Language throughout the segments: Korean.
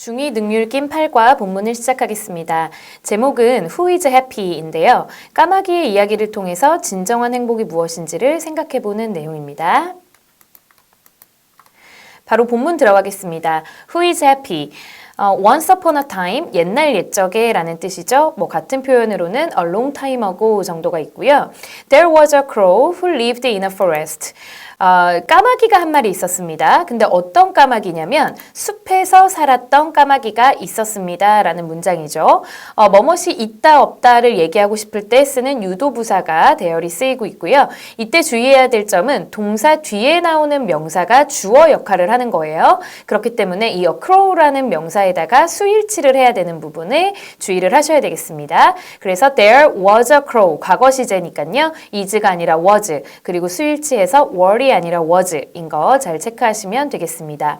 중2 능률 낀 8과 본문을 시작하겠습니다. 제목은 Who is happy인데요. 까마귀의 이야기를 통해서 진정한 행복이 무엇인지를 생각해보는 내용입니다. 바로 본문 들어가겠습니다. Who is happy? 어, once upon a time, 옛날 옛적에 라는 뜻이죠. 뭐 같은 표현으로는 a long time ago 정도가 있고요. There was a crow who lived in a forest. 어, 까마귀가 한 마리 있었습니다. 근데 어떤 까마귀냐면 숲에서 살았던 까마귀가 있었습니다. 라는 문장이죠. 어, 뭐뭇이 있다 없다를 얘기하고 싶을 때 쓰는 유도부사가 대열이 쓰이고 있고요. 이때 주의해야 될 점은 동사 뒤에 나오는 명사가 주어 역할을 하는 거예요. 그렇기 때문에 이 a crow라는 명사에다가 수일치를 해야 되는 부분에 주의를 하셔야 되겠습니다. 그래서 there was a crow 과거 시제니까요. is가 아니라 was 그리고 수일치해서 were 이 아니라 was인 거 잘 체크하시면 되겠습니다.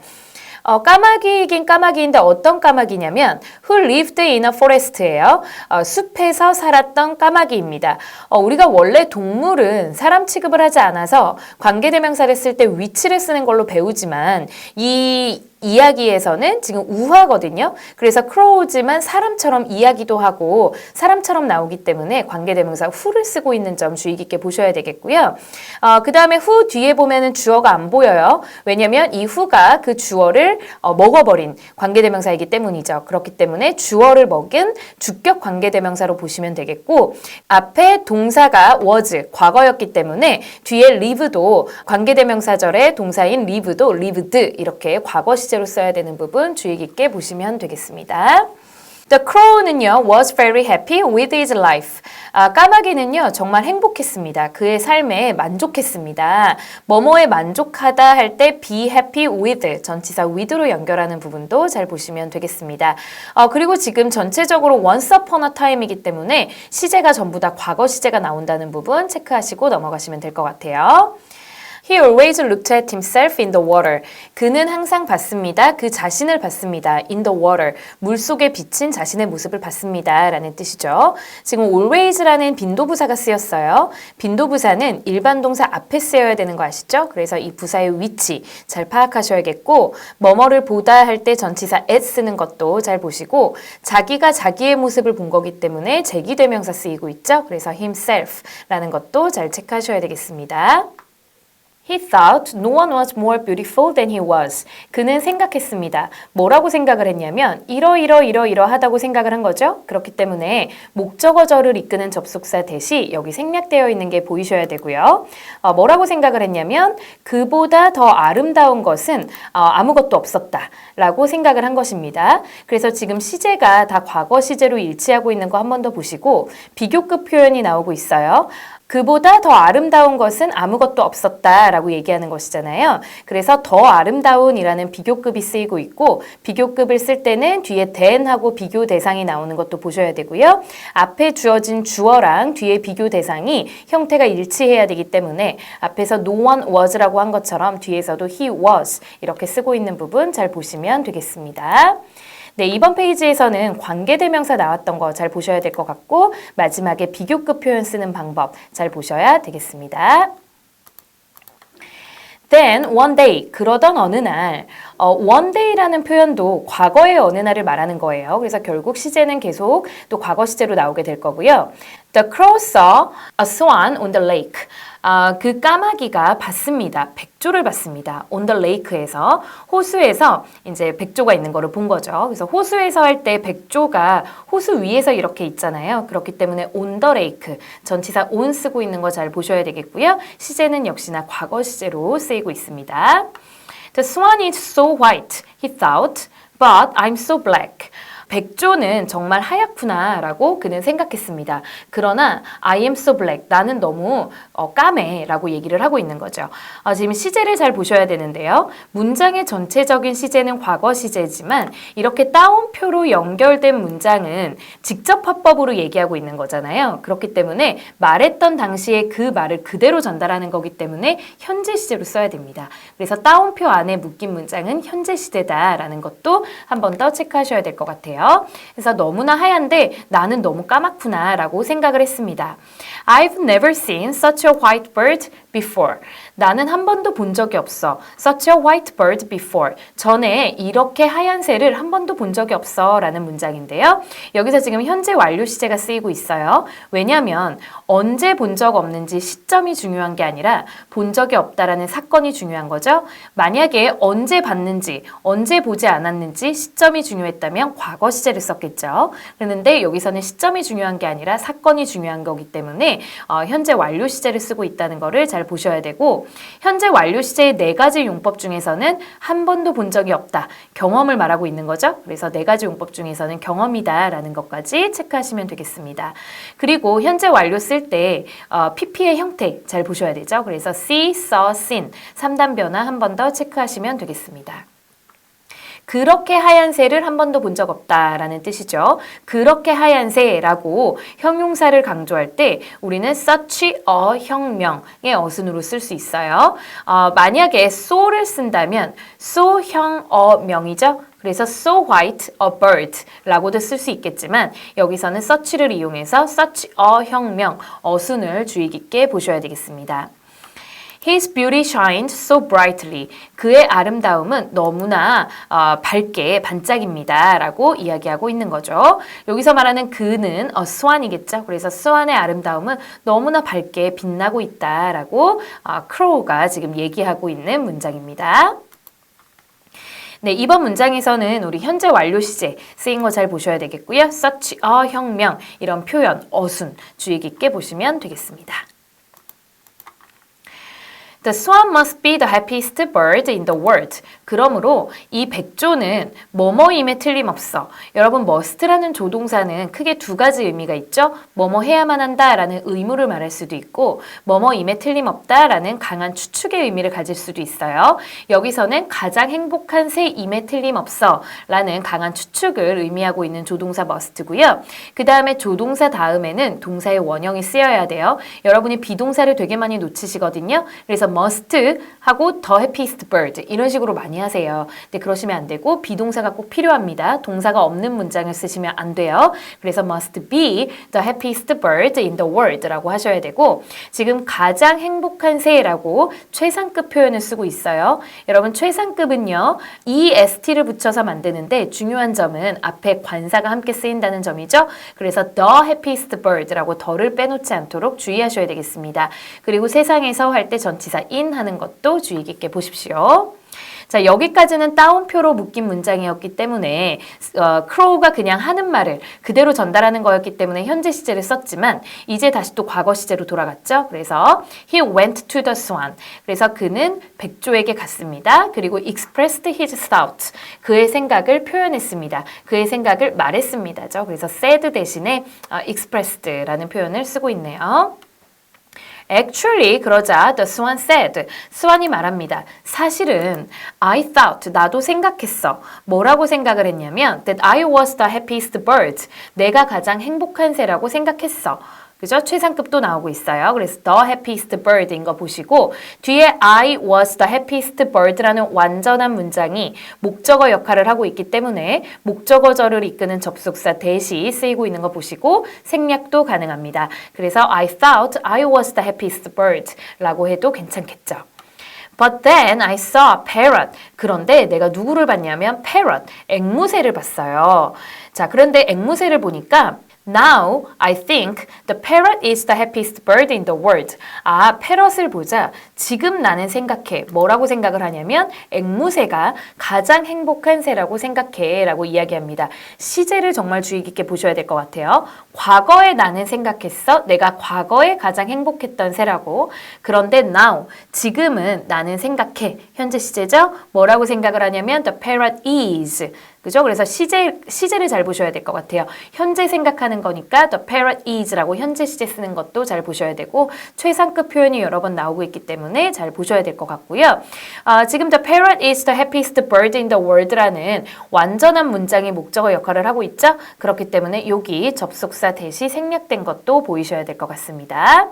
어, 까마귀이긴 까마귀인데 어떤 까마귀냐면 who lived in a forest예요. 어, 숲에서 살았던 까마귀입니다. 어, 우리가 원래 동물은 사람 취급을 하지 않아서 관계대명사를 쓸 때 위치를 쓰는 걸로 배우지만 이 이야기에서는 지금 우화거든요. 그래서 크로우지만 사람처럼 이야기도 하고 사람처럼 나오기 때문에 관계대명사 who를 쓰고 있는 점 주의 깊게 보셔야 되겠고요. 어, 그 다음에 who 뒤에 보면은 주어가 안 보여요. 왜냐면 이 who가 그 주어를 어, 먹어버린 관계대명사이기 때문이죠. 그렇기 때문에 주어를 먹은 주격 관계대명사로 보시면 되겠고 앞에 동사가 was 과거였기 때문에 뒤에 live도 관계대명사절의 동사인 live도 lived 이렇게 과거 시 제로 써야 되는 부분 주의 깊게 보시면 되겠습니다. The crow는요 was very happy with his life. 아, 까마귀는요 정말 행복했습니다. 그의 삶에 만족했습니다. 뭐뭐에 만족하다 할 때 be happy with 전치사 with로 연결하는 부분도 잘 보시면 되겠습니다. 어, 그리고 지금 전체적으로 once upon a time이기 때문에 시제가 전부 다 과거 시제가 나온다는 부분 체크하시고 넘어가시면 될 것 같아요. He always looked at himself in the water. 그는 항상 봤습니다. 그 자신을 봤습니다. In the water. 물 속에 비친 자신의 모습을 봤습니다. 라는 뜻이죠. 지금 always라는 빈도부사가 쓰였어요. 빈도부사는 일반 동사 앞에 쓰여야 되는 거 아시죠? 그래서 이 부사의 위치 잘 파악하셔야겠고 뭐뭐를 보다 할 때 전치사 at 쓰는 것도 잘 보시고 자기가 자기의 모습을 본 거기 때문에 제기대명사 쓰이고 있죠. 그래서 himself라는 것도 잘 체크하셔야 되겠습니다. He thought no one was more beautiful than he was. 그는 생각했습니다. 뭐라고 생각을 했냐면 이러이러 이러이러하다고 생각을 한 거죠. 그렇기 때문에 목적어절을 이끄는 접속사 대시 여기 생략되어 있는 게 보이셔야 되고요. 어, 뭐라고 생각을 했냐면 그보다 더 아름다운 것은 어, 아무것도 없었다라고 생각을 한 것입니다. 그래서 지금 시제가 다 과거 시제로 일치하고 있는 거 한 번 더 보시고 비교급 표현이 나오고 있어요. 그보다 더 아름다운 것은 아무것도 없었다라고 얘기하는 것이잖아요. 그래서 더 아름다운이라는 비교급이 쓰이고 있고 비교급을 쓸 때는 뒤에 than하고 비교 대상이 나오는 것도 보셔야 되고요. 앞에 주어진 주어랑 뒤에 비교 대상이 형태가 일치해야 되기 때문에 앞에서 no one was라고 한 것처럼 뒤에서도 he was 이렇게 쓰고 있는 부분 잘 보시면 되겠습니다. 네, 이번 페이지에서는 관계대명사 나왔던 거 잘 보셔야 될 것 같고 마지막에 비교급 표현 쓰는 방법 잘 보셔야 되겠습니다. Then one day 그러던 어느 날 어, one day라는 표현도 과거의 어느 날을 말하는 거예요. 그래서 결국 시제는 계속 또 과거 시제로 나오게 될 거고요. The crow saw a swan on the lake. 아, 그 까마귀가 봤습니다. 백조를 봤습니다. the lake에서 호수에서 이제 백조가 있는 거를 본 거죠. 그래서 호수에서 할 때 백조가 호수 위에서 이렇게 있잖아요. 그렇기 때문에 the lake 전치사 on 쓰고 있는 거 잘 보셔야 되겠고요. 시제는 역시나 과거 시제로 쓰이고 있습니다. The swan is so white, he thought, but I'm so black. 백조는 정말 하얗구나 라고 그는 생각했습니다. 그러나 I am so black. 나는 너무 어, 까매 라고 얘기를 하고 있는 거죠. 어, 지금 시제를 잘 보셔야 되는데요. 문장의 전체적인 시제는 과거 시제지만 이렇게 따옴표로 연결된 문장은 직접 화법으로 얘기하고 있는 거잖아요. 그렇기 때문에 말했던 당시에 그 말을 그대로 전달하는 거기 때문에 현재 시제로 써야 됩니다. 그래서 따옴표 안에 묶인 문장은 현재 시제다라는 것도 한 번 더 체크하셔야 될 것 같아요. 그래서 너무나 하얀데 나는 너무 까맣구나 라고 생각을 했습니다. I've never seen such a white bird before. 나는 한 번도 본 적이 없어. Such a white bird before. 전에 이렇게 하얀 새를 한 번도 본 적이 없어. 라는 문장인데요. 여기서 지금 현재 완료 시제가 쓰이고 있어요. 왜냐하면 언제 본 적 없는지 시점이 중요한 게 아니라 본 적이 없다라는 사건이 중요한 거죠. 만약에 언제 봤는지, 언제 보지 않았는지 시점이 중요했다면 과거 시제를 썼겠죠. 그런데 여기서는 시점이 중요한 게 아니라 사건이 중요한 거기 때문에 어, 현재 완료 시제를 쓰고 있다는 거를 잘 보셔야 되고 현재 완료 시제의 네 가지 용법 중에서는 한 번도 본 적이 없다. 경험을 말하고 있는 거죠. 그래서 네 가지 용법 중에서는 경험이다라는 것까지 체크하시면 되겠습니다. 그리고 현재 완료 쓸때 어, PP의 형태 잘 보셔야 되죠. 그래서 see, saw, seen 3단 변화 한 번 더 체크하시면 되겠습니다. 그렇게 하얀 새를 한 번도 본 적 없다라는 뜻이죠. 그렇게 하얀 새라고 형용사를 강조할 때 우리는 such a 혁명의 어순으로 쓸 수 있어요. 어, 만약에 so를 쓴다면 so 형 어 명이죠. 그래서 so white a bird 라고도 쓸 수 있겠지만 여기서는 such를 이용해서 such a 혁명 어순을 주의 깊게 보셔야 되겠습니다. His beauty shines so brightly. 그의 아름다움은 너무나 어, 밝게 반짝입니다. 라고 이야기하고 있는 거죠. 여기서 말하는 그는 어, 스완이겠죠. 그래서 스완의 아름다움은 너무나 밝게 빛나고 있다. 라고 어, 크로우가 지금 얘기하고 있는 문장입니다. 네, 이번 문장에서는 우리 현재 완료 시제 쓰인 거 잘 보셔야 되겠고요. such a 혁명 이런 표현, 어순 주의 깊게 보시면 되겠습니다. The swan must be the happiest bird in the world. 그러므로 이 백조는 뭐뭐임에 틀림없어. 여러분 must라는 조동사는 크게 두 가지 의미가 있죠. 뭐뭐 해야만 한다라는 의무를 말할 수도 있고 뭐뭐임에 틀림없다라는 강한 추측의 의미를 가질 수도 있어요. 여기서는 가장 행복한 새임에 틀림없어 라는 강한 추측을 의미하고 있는 조동사 must고요. 그 다음에 조동사 다음에는 동사의 원형이 쓰여야 돼요. 여러분이 비동사를 되게 많이 놓치시거든요. 그래서 must 하고 the happiest bird 이런 식으로 많이 하세요. 근데 그러시면 안 되고 비동사가 꼭 필요합니다. 동사가 없는 문장을 쓰시면 안 돼요. 그래서 must be the happiest bird in the world라고 하셔야 되고 지금 가장 행복한 새라고 최상급 표현을 쓰고 있어요. 여러분 최상급은요. est를 붙여서 만드는데 중요한 점은 앞에 관사가 함께 쓰인다는 점이죠. 그래서 the happiest bird라고 더를 빼놓지 않도록 주의하셔야 되겠습니다. 그리고 세상에서 할 때 전치사 in 하는 것도 주의 깊게 보십시오. 자, 여기까지는 따옴표로 묶인 문장이었기 때문에 어, 크로우가 그냥 하는 말을 그대로 전달하는 거였기 때문에 현재 시제를 썼지만 이제 다시 또 과거 시제로 돌아갔죠. 그래서 he went to the swan. 그래서 그는 백조에게 갔습니다. 그리고 expressed his thoughts. 그의 생각을 표현했습니다. 그의 생각을 말했습니다죠. 그래서 said 대신에 어, expressed라는 표현을 쓰고 있네요. Actually 그러자 the swan said 스완이 말합니다. 사실은 I thought 나도 생각했어. 뭐라고 생각을 했냐면 that I was the happiest bird. 내가 가장 행복한 새라고 생각했어. 그죠? 최상급도 나오고 있어요. 그래서 the happiest bird인 거 보시고 뒤에 I was the happiest bird라는 완전한 문장이 목적어 역할을 하고 있기 때문에 목적어절을 이끄는 접속사 대시 쓰이고 있는 거 보시고 생략도 가능합니다. 그래서 I thought I was the happiest bird 라고 해도 괜찮겠죠. But then I saw a parrot. 그런데 내가 누구를 봤냐면 parrot, 앵무새를 봤어요. 자, 그런데 앵무새를 보니까 Now I think the parrot is the happiest bird in the world. 아, 패럿을 보자. 지금 나는 생각해. 뭐라고 생각을 하냐면 앵무새가 가장 행복한 새라고 생각해 라고 이야기합니다. 시제를 정말 주의 깊게 보셔야 될 것 같아요. 과거에 나는 생각했어. 내가 과거에 가장 행복했던 새라고. 그런데 now, 지금은 나는 생각해. 현재 시제죠? 뭐라고 생각을 하냐면 the parrot is. 그죠? 그래서 시제, 시제를 잘 보셔야 될 것 같아요. 현재 생각하는 거니까 the parrot is라고 현재 시제 쓰는 것도 잘 보셔야 되고 최상급 표현이 여러 번 나오고 있기 때문에 잘 보셔야 될 것 같고요. 아, 지금 the parrot is the happiest bird in the world라는 완전한 문장의 목적어 역할을 하고 있죠. 그렇기 때문에 여기 접속사 대시 생략된 것도 보이셔야 될 것 같습니다.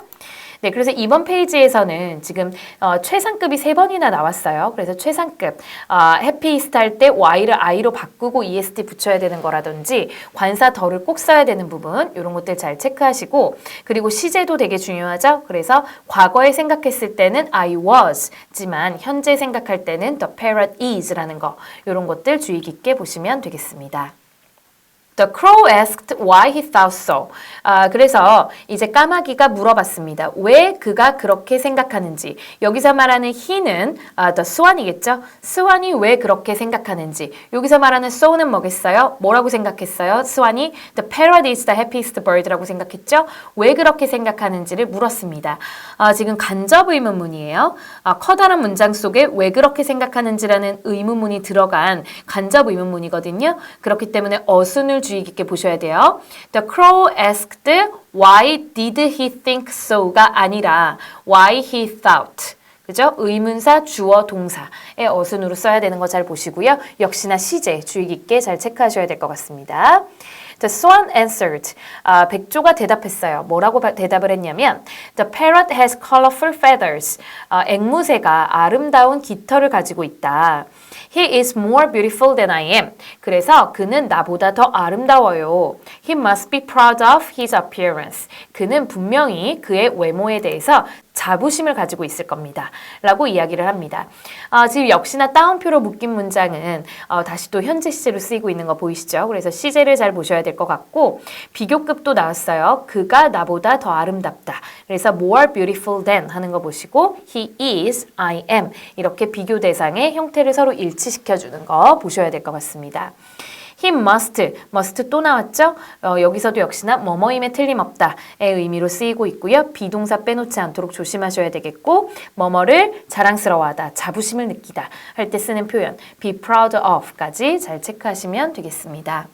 네, 그래서 이번 페이지에서는 지금 어, 최상급이 세 번이나 나왔어요. 그래서 최상급 어, 해피이스트 할 때 y를 i로 바꾸고 est 붙여야 되는 거라든지 관사 덜을 꼭 써야 되는 부분 이런 것들 잘 체크하시고 그리고 시제도 되게 중요하죠. 그래서 과거에 생각했을 때는 I was지만 현재 생각할 때는 the parrot is라는 거 이런 것들 주의 깊게 보시면 되겠습니다. The crow asked why he thought so. 아, 그래서 이제 까마귀가 물어봤습니다. 왜 그가 그렇게 생각하는지. 여기서 말하는 he는 아, the swan이겠죠? 스완이 왜 그렇게 생각하는지. 여기서 말하는 so는 뭐겠어요? 뭐라고 생각했어요? 스완이 the parrot is the happiest bird라고 생각했죠? 왜 그렇게 생각하는지를 물었습니다. 아, 지금 간접 의문문이에요. 아, 커다란 문장 속에 왜 그렇게 생각하는지라는 의문문이 들어간 간접 의문문이거든요. 그렇기 때문에 어순을 주의 깊게 보셔야 돼요. The crow asked why did he think so가 아니라 why he thought. 그죠? 의문사, 주어, 동사의 어순으로 써야 되는 거 잘 보시고요. 역시나 시제 주의 깊게 잘 체크하셔야 될 것 같습니다. The swan answered. 아, 백조가 대답했어요. 뭐라고 바- 대답을 했냐면 The parrot has colorful feathers. 아, 앵무새가 아름다운 깃털을 가지고 있다. He is more beautiful than I am. 그래서 그는 나보다 더 아름다워요. He must be proud of his appearance. 그는 분명히 그의 외모에 대해서 자부심을 가지고 있을 겁니다. 라고 이야기를 합니다. 아, 지금 역시나 따옴표로 묶인 문장은 어, 다시 또 현재 시제로 쓰이고 있는 거 보이시죠? 그래서 시제를 잘 보셔야 될 것 같고 비교급도 나왔어요. 그가 나보다 더 아름답다. 그래서 more beautiful than 하는 거 보시고 he is, I am 이렇게 비교 대상의 형태를 서로 일치시켜 주는 거 보셔야 될 것 같습니다. He must, must 또 나왔죠? 어, 여기서도 역시나 뭐뭐임에 틀림없다의 의미로 쓰이고 있고요. 비동사 빼놓지 않도록 조심하셔야 되겠고 뭐뭐를 자랑스러워하다, 자부심을 느끼다 할 때 쓰는 표현 be proud of까지 잘 체크하시면 되겠습니다.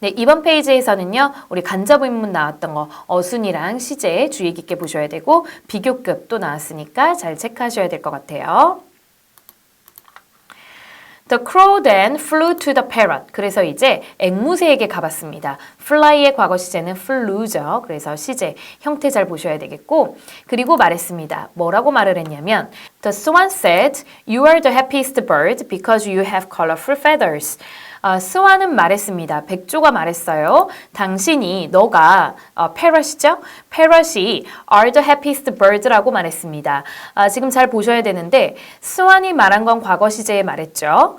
네, 이번 페이지에서는요, 우리 간접 의문 나왔던 거, 어순이랑 시제 주의 깊게 보셔야 되고, 비교급 또 나왔으니까 잘 체크하셔야 될 것 같아요. The crow then flew to the parrot. 그래서 이제 앵무새에게 가봤습니다. fly의 과거 시제는 flew죠. 그래서 시제 형태 잘 보셔야 되겠고 그리고 말했습니다. 뭐라고 말을 했냐면 The swan said, "You are the happiest bird because you have colorful feathers." 아, 스완은 말했습니다. 백조가 말했어요. 당신이 너가 어, parrot이죠? parrot이 are the happiest bird라고 말했습니다. 아, 지금 잘 보셔야 되는데 스완이 말한 건 과거 시제에 말했죠.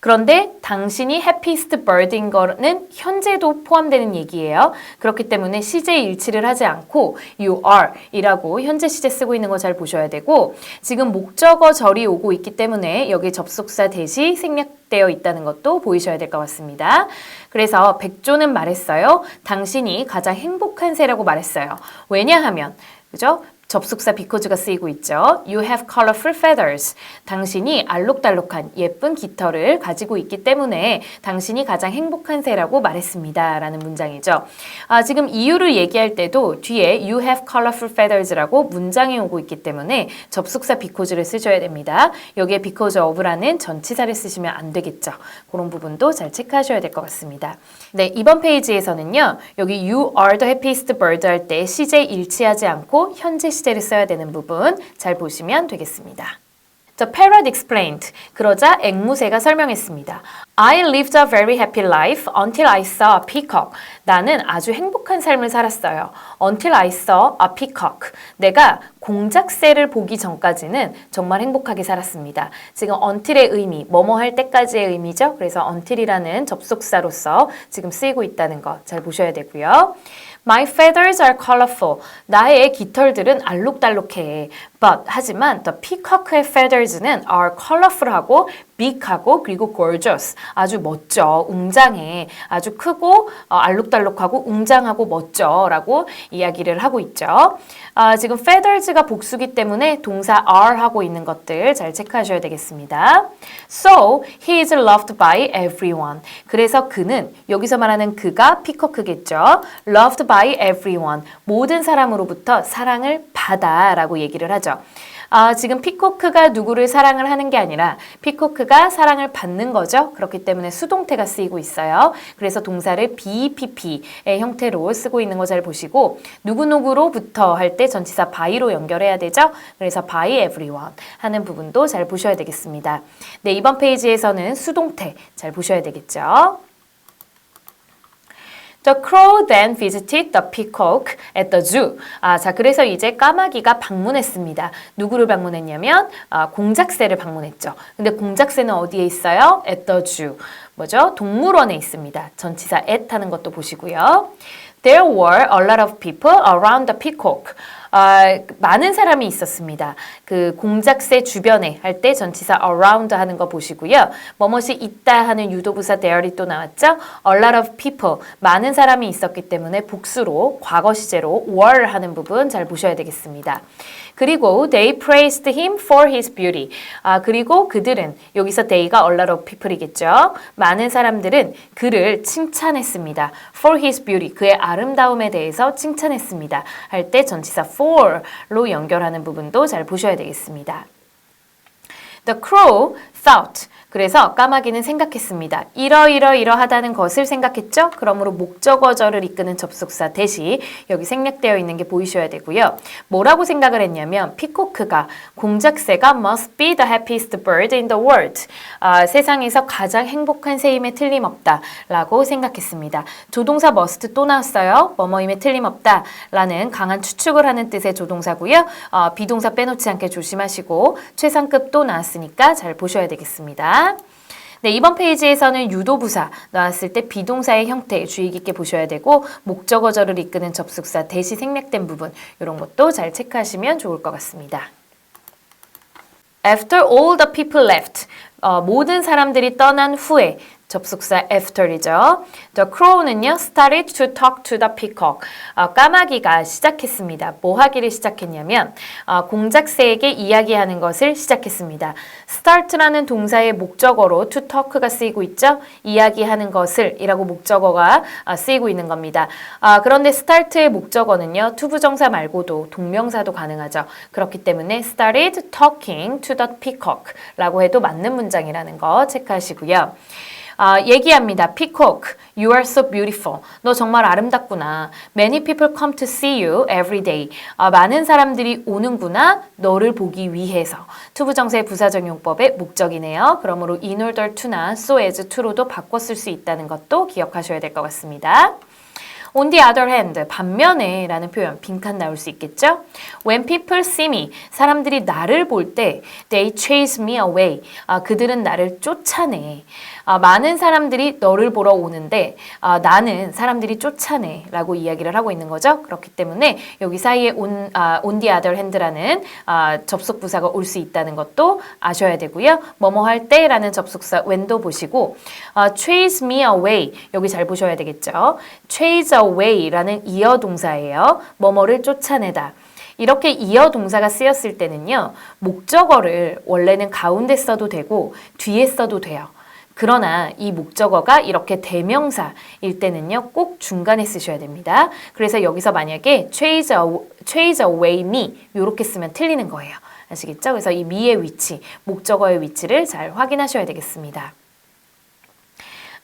그런데 당신이 happiest bird인 거는 현재도 포함되는 얘기예요. 그렇기 때문에 시제 일치를 하지 않고 you are 이라고 현재 시제 쓰고 있는 거 잘 보셔야 되고 지금 목적어 절이 오고 있기 때문에 여기 접속사 대시 생략되어 있다는 것도 보이셔야 될 것 같습니다. 그래서 백조는 말했어요. 당신이 가장 행복한 새라고 말했어요. 왜냐하면 그죠? 접속사 because가 쓰이고 있죠. You have colorful feathers. 당신이 알록달록한 예쁜 깃털을 가지고 있기 때문에 당신이 가장 행복한 새라고 말했습니다. 라는 문장이죠. 아, 지금 이유를 얘기할 때도 뒤에 you have colorful feathers라고 문장이 오고 있기 때문에 접속사 because를 쓰셔야 됩니다. 여기에 because of라는 전치사를 쓰시면 안 되겠죠. 그런 부분도 잘 체크하셔야 될 것 같습니다. 네, 이번 페이지에서는요. 여기 you are the happiest bird 할 때 시제 일치하지 않고 현재 시제를 써야 되는 부분 잘 보시면 되겠습니다. The parrot explained. 그러자 앵무새가 설명했습니다. I lived a very happy life until I saw a peacock. 나는 아주 행복한 삶을 살았어요. Until I saw a peacock. 내가 공작새를 보기 전까지는 정말 행복하게 살았습니다. 지금 until의 의미, 뭐뭐 할 때까지의 의미죠. 그래서 until이라는 접속사로서 지금 쓰이고 있다는 거 잘 보셔야 되고요. My feathers are colorful. 나의 깃털들은 알록달록해. But 하지만 the peacock의 feathers는 are colorful하고 big하고 그리고 gorgeous. 아주 멋져, 웅장해. 아주 크고 어, 알록달록하고 웅장하고 멋져라고 이야기를 하고 있죠. 아, 지금 feathers가 복수기 때문에 동사 are 하고 있는 것들 잘 체크하셔야 되겠습니다. So he is loved by everyone. 그래서 그는 여기서 말하는 그가 피커크겠죠. loved by everyone. 모든 사람으로부터 사랑을 받아라고 얘기를 하죠. 아, 지금 피코크가 누구를 사랑을 하는 게 아니라 피코크가 사랑을 받는 거죠. 그렇기 때문에 수동태가 쓰이고 있어요. 그래서 동사를 BPP의 형태로 쓰고 있는 거 잘 보시고 누구누구로부터 할 때 전치사 by로 연결해야 되죠. 그래서 by everyone 하는 부분도 잘 보셔야 되겠습니다. 네, 이번 페이지에서는 수동태 잘 보셔야 되겠죠. The crow then visited the peacock at the zoo. 아, 자, 그래서 이제 까마귀가 방문했습니다. 누구를 방문했냐면 아, 공작새를 방문했죠. 근데 공작새는 어디에 있어요? at the zoo. 뭐죠? 동물원에 있습니다. 전치사 at 하는 것도 보시고요. There were a lot of people around the peacock. 아, 많은 사람이 있었습니다. 그 공작새 주변에 할 때 전치사 around 하는 거 보시고요. 뭐뭇이 있다 하는 유도부사 there이 또 나왔죠. A lot of people 많은 사람이 있었기 때문에 복수로 과거 시제로 were 하는 부분 잘 보셔야 되겠습니다. 그리고 they praised him for his beauty. 아, 그리고 그들은 여기서 they가 a lot of people이겠죠. 많은 사람들은 그를 칭찬했습니다. for his beauty. 그의 아름다움에 대해서 칭찬했습니다. 할 때 전치사 for로 연결하는 부분도 잘 보셔야 되겠습니다. The crow thought. 그래서 까마귀는 생각했습니다. 이러이러이러하다는 것을 생각했죠? 그러므로 목적어절을 이끄는 접속사 대시 여기 생략되어 있는 게 보이셔야 되고요. 뭐라고 생각을 했냐면 피코크가 공작새가 must be the happiest bird in the world. 아, 세상에서 가장 행복한 새임에 틀림없다 라고 생각했습니다. 조동사 must 또 나왔어요. 뭐뭐임에 틀림없다 라는 강한 추측을 하는 뜻의 조동사고요. 어, 비동사 빼놓지 않게 조심하시고 최상급 또 나왔 으니까 잘 보셔야 되겠습니다. 네, 이번 페이지에서는 유도부사 나왔을 때 비동사의 형태 주의 깊게 보셔야 되고 목적어절을 이끄는 접속사 대시 생략된 부분 이런 것도 잘 체크하시면 좋을 것 같습니다. After all the people left, 어, 모든 사람들이 떠난 후에 접속사 after이죠. The crow는요, started to talk to the peacock. 어, 까마귀가 시작했습니다. 뭐 하기를 시작했냐면, 어, 공작새에게 이야기하는 것을 시작했습니다. start라는 동사의 목적어로 to talk가 쓰이고 있죠. 이야기하는 것을 이라고 목적어가 어, 쓰이고 있는 겁니다. 아, 그런데 start의 목적어는요, 투부정사 말고도 동명사도 가능하죠. 그렇기 때문에 started talking to the peacock 라고 해도 맞는 문장이라는 거 체크하시고요. 아, 얘기합니다. Peacock, you are so beautiful. 너 정말 아름답구나. Many people come to see you every day. 아, 많은 사람들이 오는구나. 너를 보기 위해서. 투부정사의 부사적용법의 목적이네요. 그러므로 in order to나 so as to로도 바꿔 쓸 수 있다는 것도 기억하셔야 될 것 같습니다. On the other hand, 반면에 라는 표현 빈칸 나올 수 있겠죠? When people see me, 사람들이 나를 볼 때 they chase me away. 아, 그들은 나를 쫓아내. 아, 많은 사람들이 너를 보러 오는데 아, 나는 사람들이 쫓아내 라고 이야기를 하고 있는 거죠. 그렇기 때문에 여기 사이에 on, 아, on the other hand라는 아, 접속 부사가 올 수 있다는 것도 아셔야 되고요. 뭐뭐 할 때 라는 접속사 when도 보시고 아, chase me away 여기 잘 보셔야 되겠죠. chase away라는 이어 동사예요. 뭐뭐를 쫓아내다. 이렇게 이어 동사가 쓰였을 때는요, 목적어를 원래는 가운데 써도 되고 뒤에 써도 돼요. 그러나 이 목적어가 이렇게 대명사일 때는요, 꼭 중간에 쓰셔야 됩니다. 그래서 여기서 만약에 chase, aw- chase away me 이렇게 쓰면 틀리는 거예요. 아시겠죠? 그래서 이 me의 위치, 목적어의 위치를 잘 확인하셔야 되겠습니다.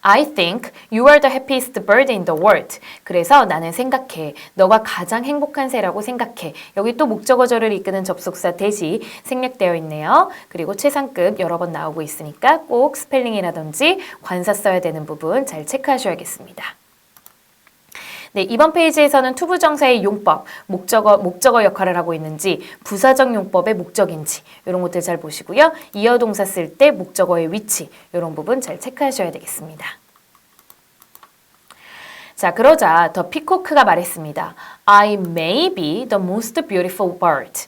I think you are the happiest bird in the world. 그래서 나는 생각해. 너가 가장 행복한 새라고 생각해. 여기 또 목적어절을 이끄는 접속사 대시 생략되어 있네요. 그리고 최상급 여러 번 나오고 있으니까 꼭 스펠링이라든지 관사 써야 되는 부분 잘 체크하셔야겠습니다. 네, 이번 페이지에서는 투부정사의 용법, 목적어, 목적어 역할을 하고 있는지, 부사적 용법의 목적인지, 이런 것들 잘 보시고요. 이어 동사 쓸 때 목적어의 위치, 이런 부분 잘 체크하셔야 되겠습니다. 자, 그러자 더 피코크가 말했습니다. I may be the most beautiful bird.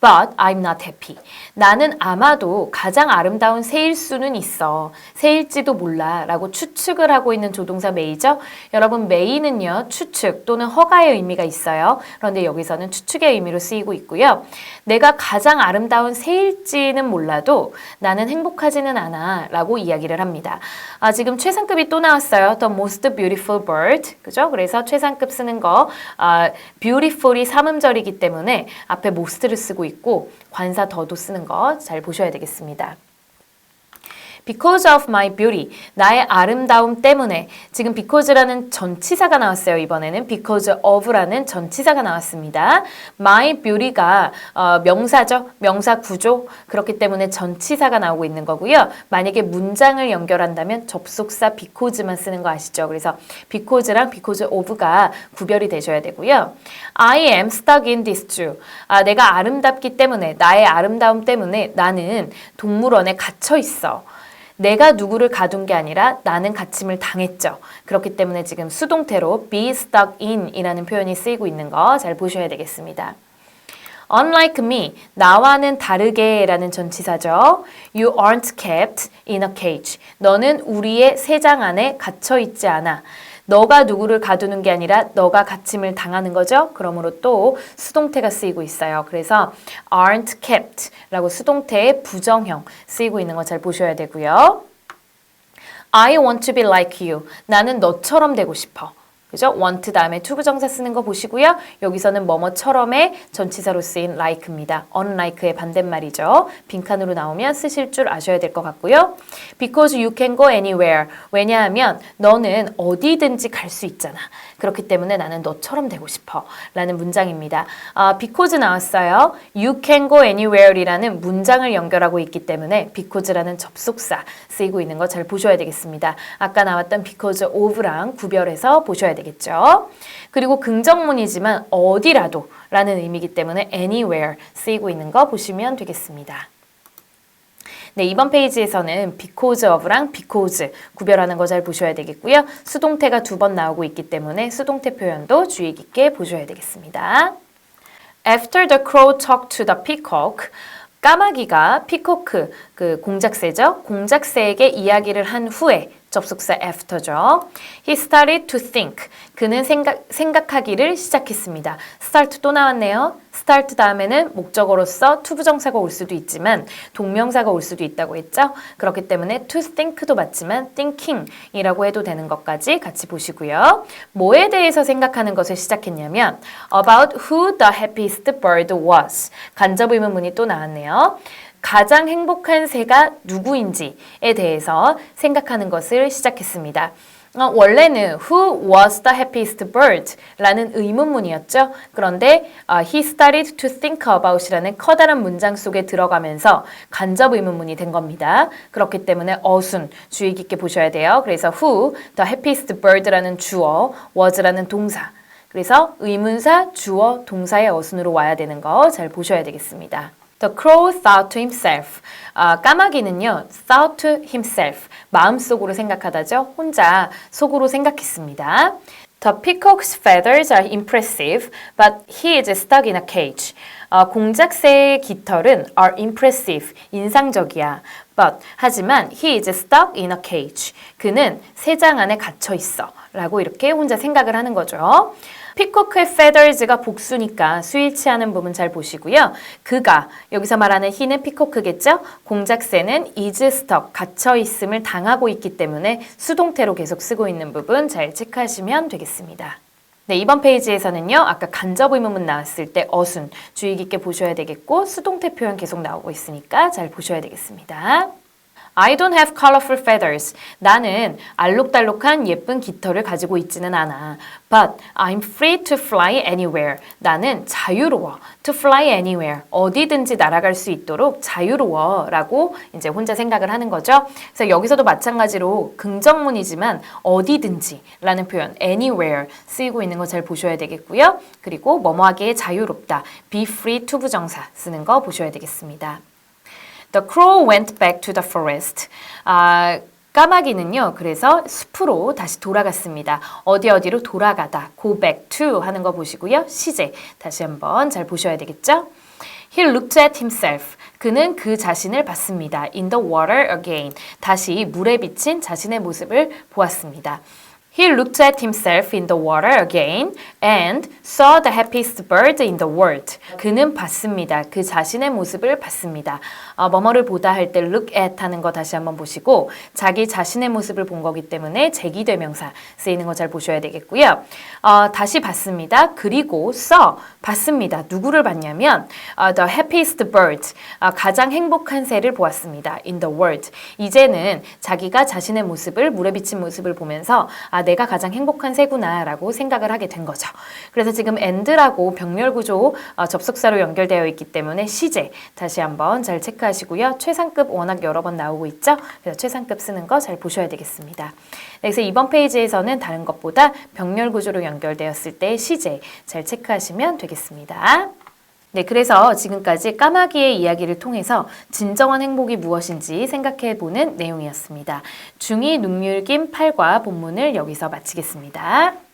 But I'm not happy. 나는 아마도 가장 아름다운 새일 수는 있어. 새일지도 몰라. 라고 추측을 하고 있는 조동사 may죠. 여러분, may는요, 추측 또는 허가의 의미가 있어요. 그런데 여기서는 추측의 의미로 쓰이고 있고요. 내가 가장 아름다운 새일지는 몰라도 나는 행복하지는 않아. 라고 이야기를 합니다. 아, 지금 최상급이 또 나왔어요. The most beautiful bird. 그죠? 그래서 최상급 쓰는 거, 아, beautiful이 삼음절이기 때문에 앞에 most를 쓰고 있고 관사 더도 쓰는 거잘 보셔야 되겠습니다. Because of my beauty. 나의 아름다움 때문에. 지금 because라는 전치사가 나왔어요. 이번에는 because of라는 전치사가 나왔습니다. my beauty가 어, 명사죠. 명사 구조. 그렇기 때문에 전치사가 나오고 있는 거고요. 만약에 문장을 연결한다면 접속사 because만 쓰는 거 아시죠? 그래서 because랑 because of가 구별이 되셔야 되고요. I am stuck in this zoo. 아, 내가 아름답기 때문에 나의 아름다움 때문에 나는 동물원에 갇혀 있어. 내가 누구를 가둔 게 아니라 나는 갇힘을 당했죠. 그렇기 때문에 지금 수동태로 be stuck in 이라는 표현이 쓰이고 있는 거 잘 보셔야 되겠습니다. Unlike me, 나와는 다르게 라는 전치사죠. You aren't kept in a cage. 너는 우리의 세장 안에 갇혀 있지 않아. 너가 누구를 가두는 게 아니라 너가 갇힘을 당하는 거죠. 그러므로 또 수동태가 쓰이고 있어요. 그래서 aren't kept 라고 수동태의 부정형 쓰이고 있는 거 잘 보셔야 되고요. I want to be like you. 나는 너처럼 되고 싶어. 그죠? want 다음에 투부정사 쓰는 거 보시고요. 여기서는 뭐뭐처럼의 전치사로 쓰인 like입니다. unlike의 반대말이죠. 빈칸으로 나오면 쓰실 줄 아셔야 될 것 같고요. Because you can go anywhere. 왜냐하면 너는 어디든지 갈 수 있잖아. 그렇기 때문에 나는 너처럼 되고 싶어. 라는 문장입니다. 아, because 나왔어요. You can go anywhere이라는 문장을 연결하고 있기 때문에 because라는 접속사 쓰이고 있는 거 잘 보셔야 되겠습니다. 아까 나왔던 because of랑 구별해서 보셔야 되겠죠. 그리고 긍정문이지만 어디라도 라는 의미이기 때문에 anywhere 쓰이고 있는 거 보시면 되겠습니다. 네, 이번 페이지에서는 because of랑 because 구별하는 거 잘 보셔야 되겠고요. 수동태가 두 번 나오고 있기 때문에 수동태 표현도 주의 깊게 보셔야 되겠습니다. After the crow talked to the peacock, 까마귀가 피코크, 그 공작새죠? 공작새에게 이야기를 한 후에 접속사 after죠. He started to think. 그는 생각, 생각하기를 시작했습니다. start 또 나왔네요. start 다음에는 목적어로서 to 부정사가 올 수도 있지만 동명사가 올 수도 있다고 했죠. 그렇기 때문에 to think도 맞지만 thinking이라고 해도 되는 것까지 같이 보시고요. 뭐에 대해서 생각하는 것을 시작했냐면 about who the happiest bird was. 간접 의문문이 또 나왔네요. 가장 행복한 새가 누구인지에 대해서 생각하는 것을 시작했습니다. 어, 원래는 Who was the happiest bird? 라는 의문문이었죠. 그런데 어, He started to think about이라는 커다란 문장 속에 들어가면서 간접 의문문이 된 겁니다. 그렇기 때문에 어순 주의 깊게 보셔야 돼요. 그래서 Who, the happiest bird라는 주어, was라는 동사. 그래서 의문사, 주어, 동사의 어순으로 와야 되는 거 잘 보셔야 되겠습니다. The crow thought to himself. 아, 까마귀는요, thought to himself. 마음속으로 생각하다죠. 혼자 속으로 생각했습니다. The peacock's feathers are impressive, but he is stuck in a cage. 어, 공작새의 깃털은 are impressive, 인상적이야. But, 하지만 he is stuck in a cage. 그는 새장 안에 갇혀 있어. 라고 이렇게 혼자 생각을 하는 거죠. 피코크의 feathers가 복수니까 수일치하는 부분 잘 보시고요. 그가 여기서 말하는 he는 피코크겠죠? 공작새는 is stuck 갇혀 있음을 당하고 있기 때문에 수동태로 계속 쓰고 있는 부분 잘 체크하시면 되겠습니다. 네, 이번 페이지에서는요. 아까 간접 의문문 나왔을 때 어순 주의 깊게 보셔야 되겠고 수동태 표현 계속 나오고 있으니까 잘 보셔야 되겠습니다. I don't have colorful feathers. 나는 알록달록한 예쁜 깃털을 가지고 있지는 않아. But I'm free to fly anywhere. 나는 자유로워. To fly anywhere. 어디든지 날아갈 수 있도록 자유로워. 라고 이제 혼자 생각을 하는 거죠. 그래서 여기서도 마찬가지로 긍정문이지만 어디든지 라는 표현 anywhere 쓰이고 있는 거 잘 보셔야 되겠고요. 그리고 뭐뭐 하기에 자유롭다. be free to 부정사 쓰는 거 보셔야 되겠습니다. The crow went back to the forest. 아, 까마귀는요, 그래서 숲으로 다시 돌아갔습니다. 어디 어디로 돌아가다, go back to 하는 거 보시고요. 시제 다시 한번 잘 보셔야 되겠죠? He looked at himself. 그는 그 자신을 봤습니다. In the water again. 다시 물에 비친 자신의 모습을 보았습니다. He looked at himself in the water again and saw the happiest bird in the world. 그는 봤습니다. 그 자신의 모습을 봤습니다. 어, 뭐뭐를 보다 할 때 look at 하는 거 다시 한번 보시고 자기 자신의 모습을 본 거기 때문에 제기대명사 쓰이는 거 잘 보셔야 되겠고요. 어, 다시 봤습니다. 그리고 saw 봤습니다. 누구를 봤냐면 어, the happiest bird 어, 가장 행복한 새를 보았습니다. in the world. 이제는 자기가 자신의 모습을 물에 비친 모습을 보면서 아 내가 가장 행복한 새구나라고 생각을 하게 된 거죠. 그래서 지금 and라고 병렬 구조 어, 접속사로 연결되어 있기 때문에 시제 다시 한번 잘 체크하 시고요. 최상급 워낙 여러 번 나오고 있죠. 그래서 최상급 쓰는 거 잘 보셔야 되겠습니다. 네, 그래서 이번 페이지에서는 다른 것보다 병렬 구조로 연결되었을 때 시제 잘 체크하시면 되겠습니다. 네, 그래서 지금까지 까마귀의 이야기를 통해서 진정한 행복이 무엇인지 생각해 보는 내용이었습니다. 중2 눈물김 8과 본문을 여기서 마치겠습니다.